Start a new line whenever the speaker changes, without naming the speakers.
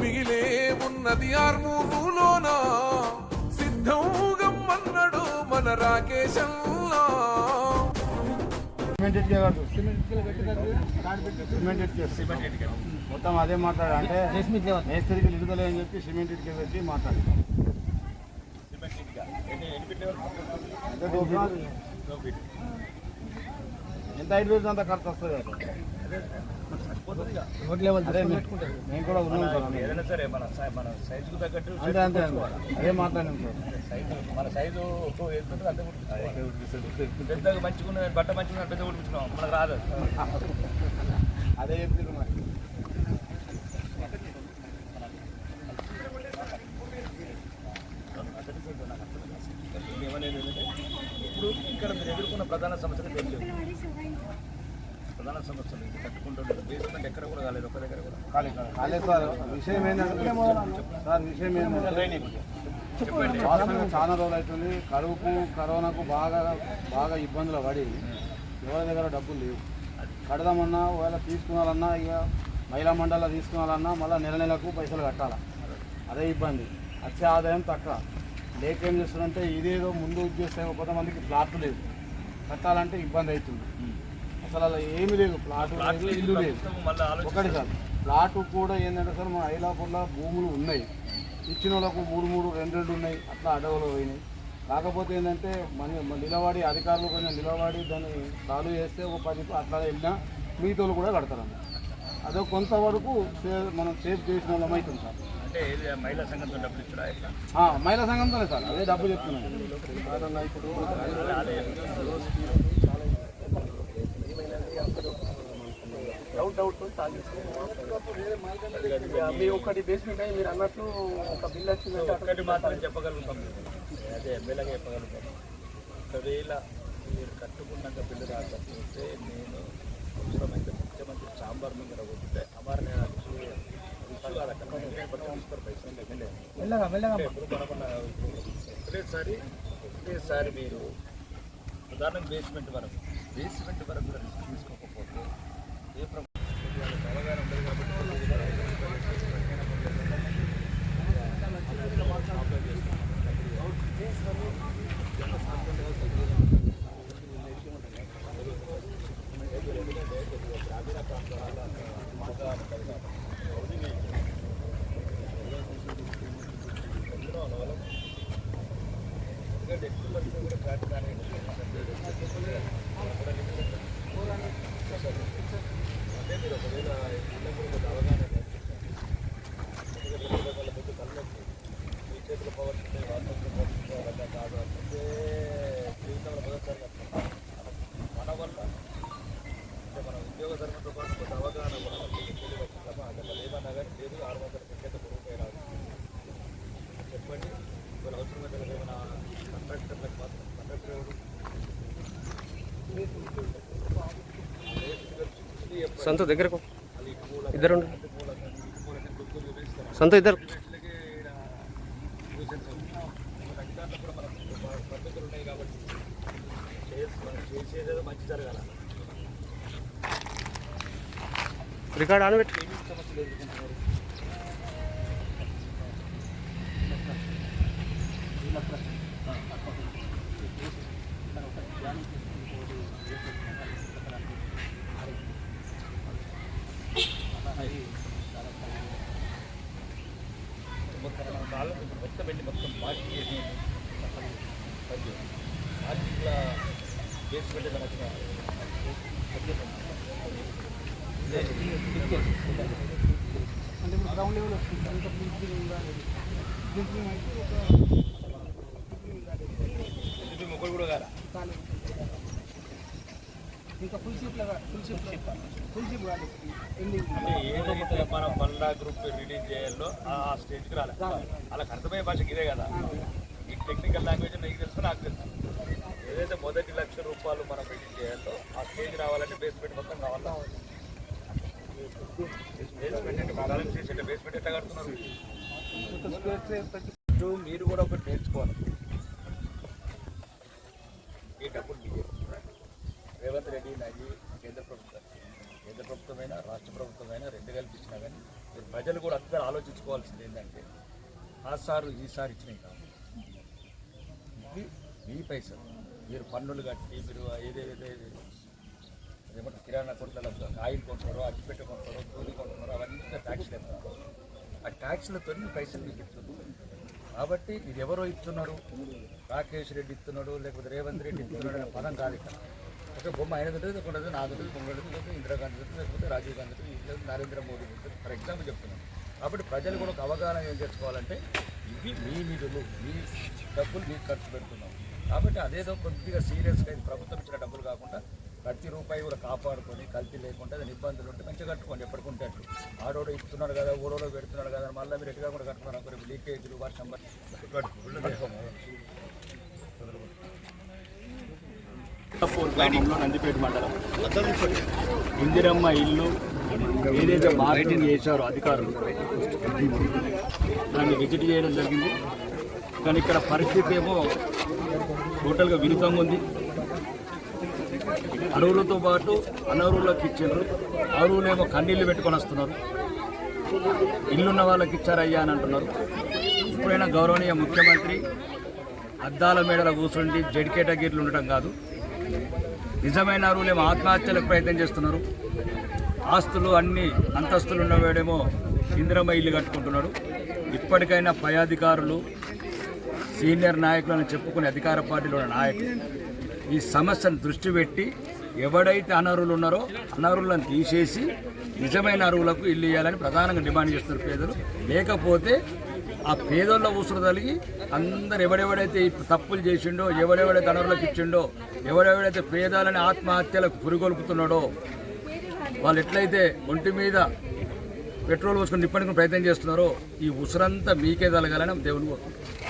మిగిలే ఉన్నది ఆర్మూరులోన. సిద్ధం గమ్మన్నడు మన
ఇటుకే మొత్తం అదే మాట్లాడు అంటే మేస్త్రికి నిలుదలే అని చెప్పి సిమెంట్ ఇటుకే పెట్టి మాట్లాడు. ఎంత ఐదు వేలు అంత ఖర్చు వస్తుంది మే- మేము కూడా.
ఏదైనా సరే మన సై- మన సైజుకు తగ్గట్టు
అంతే అంతే అంతే. అదే మాట్లాడినాం సార్.
సైజు మన సైజు ఎంత ఉంటుందో అంతే ఉంటుంది పెద్దగా మంచిగా బట్ట మంచిగా పెద్ద కుట్టించుకున్నాం. మనకు రాదు
అదే. మరి.
ఇప్పుడు ఇక్కడ మీరు ఎదుర్కొన్న ప్రధాన సమస్యలు తెలియదు ప్రధాన సమస్యలు ఇది కట్టుకుంటున్నారు బేస్మెంట్ ఎక్కడ కూడా కాలేదు ఒక దగ్గర కూడా. ఖాళీ కాలేదు.
అదే సార్ విషయం ఏంటంటే సార్ విషయం ఏంటంటే వాస్తవంగా చాలా రోజులు అవుతుంది. కరువుకు కరోనాకు బాగా బాగా ఇబ్బందులు పడి ఎవరి దగ్గర డబ్బులు లేవు. కడదామన్నా ఒకవేళ తీసుకున్నాలన్నా ఇక మహిళా మండలిలో తీసుకున్నాలన్నా మళ్ళీ నెల నెలకు పైసలు కట్టాలి? అదే ఇబ్బంది. వచ్చే ఆదాయం తక్కువ. లేక చేస్తుందంటే ఇదేదో ముందు చేస్తే కొంతమందికి ప్లాట్లు లేదు. కట్టాలంటే ఇబ్బంది అవుతుంది. అసలు అలా ఏమీ లేదు. ప్లాట్ లేదు ఇల్లు లేదు. ఒకటి సార్ ప్లాట్ కూడా ఏంటంటే సార్ మా ఐలాపూర్లో భూములు ఉన్నాయి. ఇచ్చిన వాళ్ళకు మూడు మూడు రెండు రెండు ఉన్నాయి. అట్లా అడవులు పోయినాయి. కాకపోతే ఏంటంటే మన మన నిలబడి అధికారులు కొంచెం నిలబడి దాన్ని సాల్వ్ చేస్తే ఒక పది అట్లా వెళ్ళినా మిగతా వాళ్ళు కూడా కడతారన్న అదే కొంతవరకు సే- మనం సేఫ్ చేసిన వాళ్ళం అవుతుంది సార్.
మహిళా సంఘంతో డబ్బులు
ఆ, మహిళా సంఘంతోనే సార్. అదే డబ్బు చెప్తున్నాను.
డౌట్ డౌట్ మీ ఒకటి బేస్మెంట్ అయ్యి మీరు అన్నట్లు ఒక బిల్ వచ్చిందంటే
ఒక్కటి మాత్రం చెప్పగలుగుతాం అదే ఎమ్మెల్యేగా చెప్పగలుగుతాం. ఒకవేళ మీరు కట్టుకున్నాక బిల్లు రాకపోతే నేను అవసరమైతే ముఖ్యమంత్రి చాంబర్ మీద పోతే అమర్ నేను ఒకటేసారి ఒకటేసారి మీరు ఉదాహరణకు బేస్మెంట్ వరకు బేస్మెంట్ వరకు ఏ ప్రభుత్వం అవగాహన ఉండదు కాబట్టి కాదు కాబట్టి హౌసింగ్ ఎందులో అనవలం ఎందుకంటే ఎక్కువ మంది కూడా ఫ్లాట్ కానీ అంటే మీరు ఒకవేళ ఇళ్ళ గురించి అవగాహన ఎందుకంటే వాళ్ళ ముందు కళ్ళొచ్చి మీ చేతిలో పవర్ ఉంటే వాళ్ళతో పట్టించుకోవాలన్నా కాదు అంటే జీవితంలో మొదటిసారి మన వల్ల అంటే మన ఉద్యోగ ధర్మంతో పాటు కొంత అవగాహన తప్ప అక్కడ ఏమన్నా కానీ లేదు ఆరు వందల సంఖ్యత పొరుగుపై రాదు చెప్పండి. ఇవాళ అవసరమైతే ఏమైనా కంట్రాక్టర్లకు మాత్రం కంట్రాక్టర్ ఎవరు?
సంతు దగ్గరకు ఇద్దరు సంతు ఇద్దరు.
మన అధికారులు కూడా మనకు పద్ధతులు ఉన్నాయి కాబట్టి మనం చేసేదేదో మంచి జరగాల.
రికార్డ్ ఆన్ పెట్టి
ఏమేమి సమస్యలు ఎదుర్కొంటున్నారు మొత్తం మన కాలం ఇప్పుడు మొత్తం వెళ్ళి మొత్తం మార్చి చేసి మార్చిలో కేసు పెట్టి మనకు
అంటే ఇప్పుడు గ్రౌండ్ లెవెల్ వస్తుంది అంత బ్లీచింగ్ ఉందా బ్లీచింగ్ అయితే ఒక
మొక్కలు కూడా కాదా?
ఇంకా ఫుల్ షీప్ లాగా ఫుల్ షీప్ ఫుల్ షీప్ కాదు. ఎండింగ్
అంటే ఏదైతే మనం మళ్ళా గ్రూప్ రిలీజ్ చేయాలో ఆ స్టేజ్కి రాలేదు వాళ్ళకి అర్థమయ్యే భాషకి ఇదే కదా ఈ టెక్నికల్ లాంగ్వేజ్ నీకు తెలుసు నాకు తెలుసు ఏదైతే మొదటి లక్ష రూపాయలు మనం రిలీజ్ చేయాలో ఆ స్టేజ్ రావాలంటే బేస్మెంట్ మొత్తం కావాలా? మీరు కూడా ఒకటి నేర్చుకోవాలి ఈ డబ్బులు మీకే రేవంత్ రెడ్డి నాది కేంద్ర ప్రభుత్వం కేంద్ర ప్రభుత్వమైనా రాష్ట్ర ప్రభుత్వమైనా రెండు కల్పించినా కానీ మీరు ప్రజలు కూడా అందరూ ఆలోచించుకోవాల్సింది ఏంటంటే ఆ సారు ఈ ఇచ్చినవి ఇచ్చినాయి కాదు ఇవి మీ పైసలు మీరు పన్నులు కట్టి మీరు ఏదేదైతే ఏమంటారు కిరాణా కొట్లలో ఆయిల్ కొంటున్నారో అగ్గిపెట్టె కొంటున్నారో కూలి కొంటున్నారు అవన్నీ ట్యాక్స్లు ఎత్తున్నారు ఆ ట్యాక్స్లతో పైసలు మీకు ఇస్తున్నారు. కాబట్టి ఇది ఎవరో ఇస్తున్నారు? రాకేష్ రెడ్డి ఇస్తున్నాడు లేకపోతే రేవంత్ రెడ్డి ఇస్తున్నాడు అనే పదం కాదు ఇక్కడ. ఒక బొమ్మ ఆయన ఉంటుంది ఒక ఉంటుంది నాది ఉంటుంది లేకపోతే ఇందిరాగాంధీ ఉంటుంది లేకపోతే రాజీవ్ గాంధీ ఉంటుంది నరేంద్ర మోదీ ఉంటుంది ఫర్ ఎగ్జాంపుల్ చెప్తున్నాను. కాబట్టి ప్రజలు కూడా ఒక అవగాహన ఏం తెచ్చుకోవాలంటే ఇవి మీ నిధులు మీ డబ్బులు మీకు ఖర్చు పెడుతున్నాం. కాబట్టి అదేదో కొద్దిగా సీరియస్గా ఇది ప్రభుత్వం ఇచ్చిన డబ్బులు కాకుండా ప్రతి రూపాయి కూడా కాపాడుకొని కల్తీ లేకుండా ఇబ్బందులు ఉంటే మంచిగా కట్టుకోండి ఎప్పటికుంటే అట్లు ఆడోడు ఇస్తున్నాడు కదా ఊరోడో పెడుతున్నాడు కదా మళ్ళీ మీరు ఎటుగా కూడా కట్టుకున్నారు అనుకో లీకేజీలు వర్షం
గ్రామంలో నందిపేట మండలం ఇందిరమ్మ ఇల్లు ఏదైతే మార్కెటింగ్ చేశారో అధికారులు దాన్ని విజిట్ చేయడం జరిగింది. కానీ ఇక్కడ పరిస్థితి ఏమో టోటల్గా విరుద్ధంగా ఉంది. అరువులతో పాటు అనర్వులకు ఇచ్చిండ్రు. అరువులేమో కన్నీళ్ళు పెట్టుకొని వస్తున్నారు. ఇల్లున్న వాళ్ళకి ఇచ్చారయ్యా అని అంటున్నారు. ఇప్పుడైనా గౌరవనీయ ముఖ్యమంత్రి అద్దాల మేడల కూర్చుండి జడికేటగిర్లు ఉండటం కాదు. నిజమైన అరువులేమో ఆత్మహత్యలకు ప్రయత్నం చేస్తున్నారు. ఆస్తులు అన్ని అంతస్తులు ఉన్నవాడేమో ఇందిరమ్మ ఇల్లు కట్టుకుంటున్నాడు. ఇప్పటికైనా పై అధికారులు సీనియర్ నాయకులను చెప్పుకునే అధికార పార్టీలో ఉన్న నాయకులు. ఈ సమస్యను దృష్టి పెట్టి ఎవడైతే అనర్హులు ఉన్నారో అనర్హులను తీసేసి నిజమైన అరువులకు ఇల్లు ఇవ్వాలని ప్రధానంగా డిమాండ్ చేస్తున్నారు పేదలు. లేకపోతే ఆ పేదోళ్ళ ఉసురు తలిగి అందరు ఎవడెవడైతే తప్పులు చేసిండో ఎవడెవడైతే అనర్హులకు ఇచ్చిండో ఎవడెవడైతే పేదాలని ఆత్మహత్యలకు పురిగొల్పుతున్నాడో వాళ్ళు ఎట్లయితే ఒంటి మీద పెట్రోల్ పోసుకొని నిప్పడానికి ప్రయత్నం చేస్తున్నారో ఈ ఉసురంతా మీకే తలగాలని దేవుని కోరుకుంటున్నాను